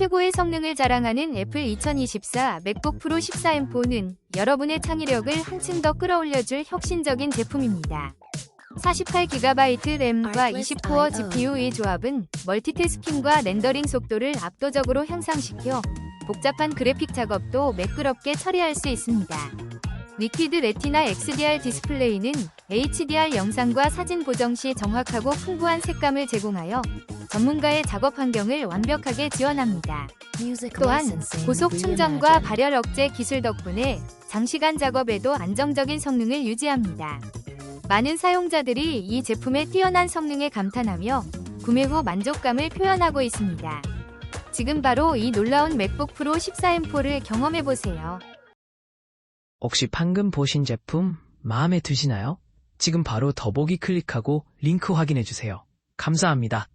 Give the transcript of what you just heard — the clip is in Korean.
최고의 성능을 자랑하는 애플 2024 맥북 프로 14M4는 여러분의 창의력을 한층 더 끌어올려줄 혁신적인 제품입니다. 48GB 램과 20코어 GPU의 조합은 멀티태스킹과 렌더링 속도를 압도적으로 향상시켜 복잡한 그래픽 작업도 매끄럽게 처리할 수 있습니다. 리퀴드 레티나 XDR 디스플레이는 HDR 영상과 사진 보정 시 정확하고 풍부한 색감을 제공하여 전문가의 작업 환경을 완벽하게 지원합니다. 또한 고속 충전과 발열 억제 기술 덕분에 장시간 작업에도 안정적인 성능을 유지합니다. 많은 사용자들이 이 제품의 뛰어난 성능에 감탄하며 구매 후 만족감을 표현하고 있습니다. 지금 바로 이 놀라운 맥북 프로 14M4를 경험해 보세요. 혹시 방금 보신 제품 마음에 드시나요? 지금 바로 더보기 클릭하고 링크 확인해 주세요. 감사합니다.